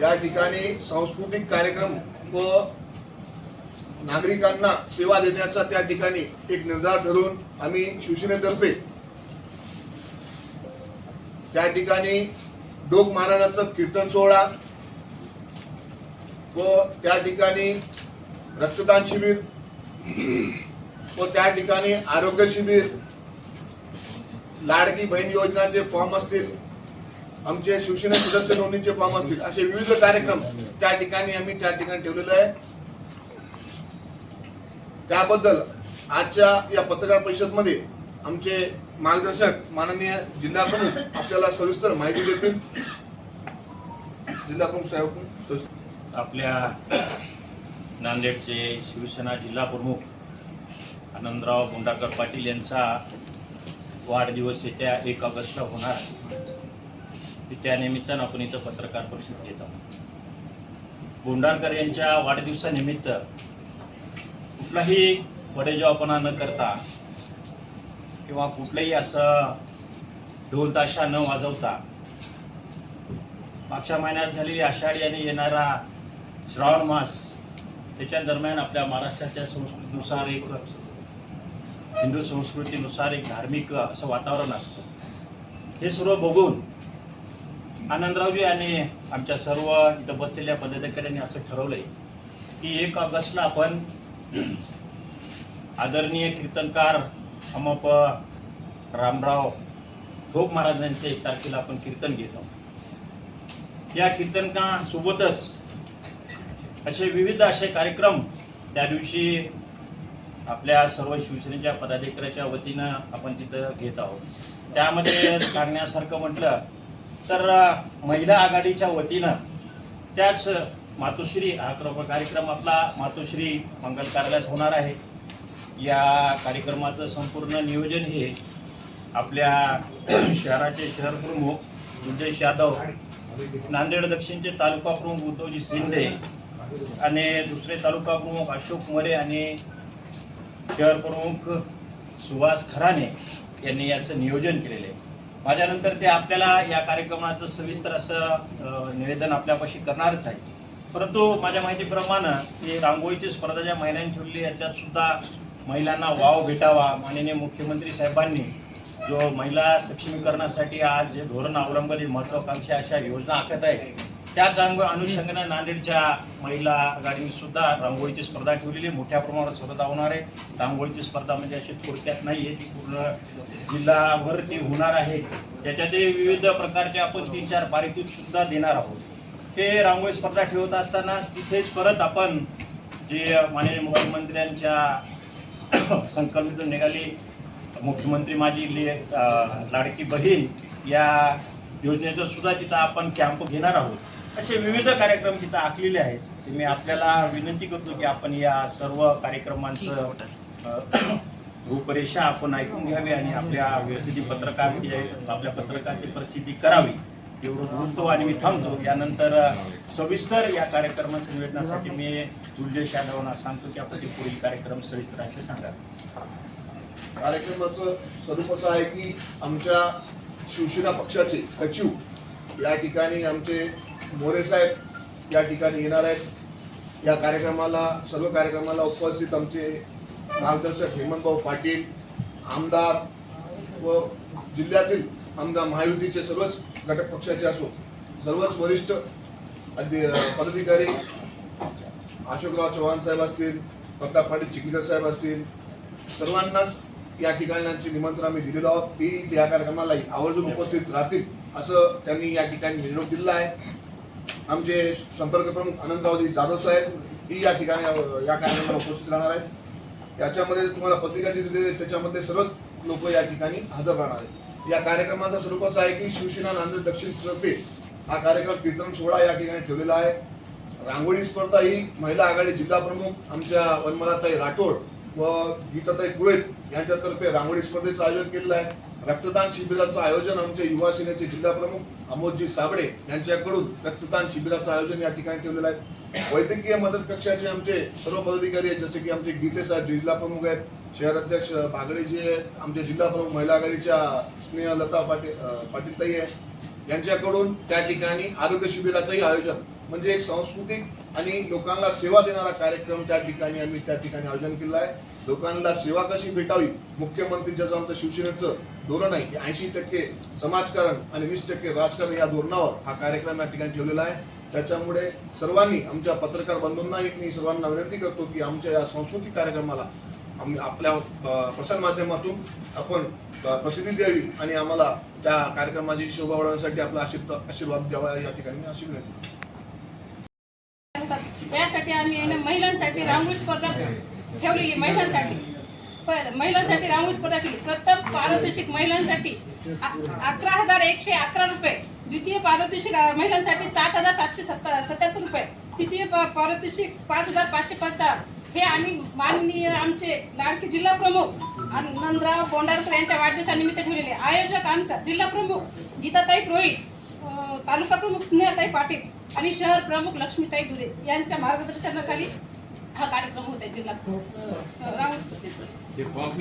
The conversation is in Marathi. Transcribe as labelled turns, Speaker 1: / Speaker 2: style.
Speaker 1: या ठिकाणी सांस्कृतिक कार्यक्रम व नागरिकांना सेवा देण्याचा त्या ठिकाणी एक निर्धार धरून आम्ही शिवसेनेतर्फे त्या ठिकाणी डोक महाराजाचं कीर्तन सोहळा व त्या ठिकाणी रक्तदान शिबिर व त्या ठिकाणी आरोग्य शिबिर लाडकी बहीण योजनाचे फॉर्म असतील. आमचे शिवसेना सदस्य नोंदणीचे फॉर्म असतील. असे विविध कार्यक्रम त्या ठिकाणी आम्ही त्या ठिकाणी ठेवलेले आहे. त्याबद्दल आजच्या या पत्रकार परिषदमध्ये आमचे मार्गदर्शक माननीय जिल्हा प्रमुख आपल्याला सविस्तर माहिती देतील. जिल्हा प्रमुख साहेब
Speaker 2: आपल्या नांदेडचे शिवसेना जिल्हा प्रमुख आनंदराव बोंडाकर पाटील यांचा वाढदिवस येत्या एक ऑगस्टला होणार आहे. त्या निमित्तानं आपण इथं पत्रकार परिषद घेत आहोत. बोंडारकर यांच्या वाढदिवसानिमित्त कुठलाही पडेजवापणा न करता किंवा कुठलंही असं ढोल ताशा न वाजवता मागच्या महिन्यात झालेली आषाढी आणि येणारा श्रावण मास त्याच्या दरम्यान आपल्या महाराष्ट्राच्या संस्कृतीनुसार एक हिंदू संस्कृतीनुसार एक धार्मिक असं वातावरण असतं. हे सर्व बघून आनंदरावजी आणि आमच्या सर्व इथं बसलेल्या पदाधिकाऱ्यांनी असं ठरवलंय की एक ऑगस्टला आपण आदरणीय कीर्तनकार अमप रामराव ठोक महाराजांच्या एक तारखेला आपण कीर्तन घेत आहोत. या कीर्तनकासोबतच असे विविध असे कार्यक्रम त्या दिवशी आपल्या सर्व शिवसेनेच्या पदाधिकाऱ्याच्या वतीनं आपण तिथं घेत आहोत. त्यामध्ये सांगण्यासारखं म्हटलं तर महिला आघाडीच्या वतीनं त्याच मातोश्री हा कार्यक्रम आपला मातोश्री मंगल कार्यालयात होणार आहे. या कार्यक्रमाचं संपूर्ण नियोजन हे आपल्या शहराचे शहर प्रमुख उदय यादव नांदेड दक्षिणचे तालुका प्रमुख उद्धवजी शिंदे आणि दुसरे तालुका प्रमुख अशोक मोरे आणि शहर प्रमुख सुभाष खराने यांनी याचं नियोजन केलेलं आहे. माझ्यानंतर ते आपल्याला या कार्यक्रमाचं सविस्तर असं निवेदन आपल्यापाशी करणारच आहे परंतु माझ्या माहितीप्रमाणे ही रांगोळीची स्पर्धा ज्या महिलांनी ठेवली याच्यात सुद्धा महिलांना वाव भेटावा माननीय मुख्यमंत्री साहेबांनी जो महिला सक्षमीकरणासाठी आज जे धोरण अवलंबले महत्वाकांक्षी अशा योजना आखत आहे त्याच अंग अनुषंगाने नांदेडच्या महिला आघाडीने सुद्धा रांगोळीची स्पर्धा ठेवलेली आहे. मोठ्या प्रमाणात स्पर्धा होणार आहे. रांगोळीची स्पर्धा म्हणजे अशी थोडक्यात नाही आहे. ती पूर्ण जिल्हाभर ती होणार आहे. त्याच्यातही विविध प्रकारचे आपण तीन चार पारितोषिक सुद्धा देणार आहोत. ते रांगोळी स्पर्धा ठेवत असतानाच तिथेच परत आपण जे माननीय मुख्यमंत्र्यांच्या संकल्पित निघाली. मुख्यमंत्री माझी ले लाडकी बहीण या योजनेचं सुद्धा तिथं आपण कॅम्प घेणार आहोत. असे विविध कार्यक्रम तिथं आखलेले आहेत ते मी आपल्याला विनंती करतो की आपण या सर्व कार्यक्रमांचं अं, रूपरेषा आपण ऐकून घ्यावी आणि आपल्या व्यवस्थित पत्रकार जे आपल्या पत्रकाराची प्रसिद्धी करावी एवढं बोलतो आणि मी थांबतो. यानंतर अं, सविस्तर या कार्यक्रमाच्या निवेदनासाठी मी तुलजेश यादवांना सांगतो की आपण ते पुढील कार्यक्रम सविस्तर असे सांगा.
Speaker 1: कार्यक्रमाचं स्वरूप असं आहे की आमच्या शिवसेना पक्षाचे सचिव या ठिकाणी आमचे मोरे साहेब या ठिकाणी येणार आहेत. या कार्यक्रमाला सर्व कार्यक्रमाला उपस्थित आमचे मार्गदर्शक हेमंतभाऊ पाटील आमदार व जिल्ह्यातील आमदार महायुतीचे सर्वच घटक पक्षाचे असो सर्वच वरिष्ठ अध्य पदाधिकारी अशोकराव चव्हाण साहेब असतील प्रताप पाटील चिखलीकर साहेब असतील सर्वांनाच या ठिकाणांचे निमंत्रण आम्ही दिलेलो आहोत. ती या कार्यक्रमाला आवर्जून उपस्थित राहतील असं त्यांनी या ठिकाणी निरोप दिला आहे. आमचे संपर्क प्रमुख आनंदरावजी जाधव साहेब ही या ठिकाणी या कार्यक्रमाला उपस्थित राहणार आहेत. याच्यामध्ये तुम्हाला पत्रिका जी दिलेली त्याच्यामध्ये सर्वच लोक या ठिकाणी हजर राहणार आहेत. या कार्यक्रमाचा स्वरूप असं आहे की शिवसेना नांदेड दक्षिण तर्फे हा कार्यक्रम कीर्तन सोहळा या ठिकाणी ठेवलेला आहे. रांगोळी स्पर्धा ही महिला आघाडी जिल्हा प्रमुख आमच्या वनमलाताई राठोड व गीताताई पुरोहित यांच्यातर्फे रांगोळी स्पर्धेचं आयोजन केलेलं आहे. रक्तदान शिबिराचं आयोजन आमचे युवा सेनेचे जिल्हाप्रमुख अमोदजी साबळे यांच्याकडून रक्तदान शिबिराचं आयोजन या ठिकाणी ठेवलेलं आहे. वैद्यकीय मदत कक्षाचे आमचे सर्व पदाधिकारी आहेत जसे की आमचे गीते साहेब जिल्हा प्रमुख आहेत शहर अध्यक्ष भागडेजी आहेत आमचे जिल्हा प्रमुख महिला आघाडीच्या स्नेहलता पाटील पाटील पाटीलताई आहे यांच्याकडून त्या ठिकाणी आरोग्य शिबिराचंही आयोजन म्हणजे एक सांस्कृतिक आणि लोकांना सेवा देणारा कार्यक्रम त्या ठिकाणी आम्ही त्या ठिकाणी आयोजन केलं आहे. लोकांना सेवा कशी भेटावी? मुख्यमंत्रीचं आमचं शिवसेनेचं धोरण आहे की ऐंशी टक्के समाजकारण आणि वीस टक्के राजकारण या धोरणावर हा कार्यक्रम या ठिकाणी ठेवलेला आहे. त्याच्यामुळे सर्वांनी आमच्या पत्रकार बंधूंना एक मी सर्वांना विनंती करतो की आमच्या या सांस्कृतिक कार्यक्रमाला आम्ही आपल्या अ, प्रसार माध्यमातून आपण प्रसिद्धी द्यावी आणि आम्हाला त्या कार्यक्रमाची शोभा वाढवण्यासाठी आपला आशीर्वाद आशीर्वाद द्यावा या ठिकाणी मी अशी विनंती
Speaker 3: त्यासाठी आम्ही महिलांसाठी रांगोळी स्पर्धा ठेवलेली महिलांसाठी. महिलांसाठी रांगोळी स्पर्धा केली. प्रथम पारितोषिक महिलांसाठी अकरा हजार एकशे अकरा रुपये. द्वितीय पारितोषिक महिलांसाठी सात हजार सातशे सत्ता सत्याहत्तर रुपये. तृतीय प- पारितोषिक पाच हजार पाचशे पंचावन्न. हे आम्ही माननीय आमचे लाडके जिल्हा प्रमुख आनंदराव बोंडारकर यांच्या वाढदिवसानिमित्त ठेवलेले आयोजक आमच्या जिल्हा प्रमुख गीताताई पुरोहित तालुका प्रमुख स्नेहताई पाटील आणि शहर प्रमुख लक्ष्मीताई दुरे यांच्या मार्गदर्शनाखाली हा कार्यक्रम होत जिल्हा स्पर्धेचा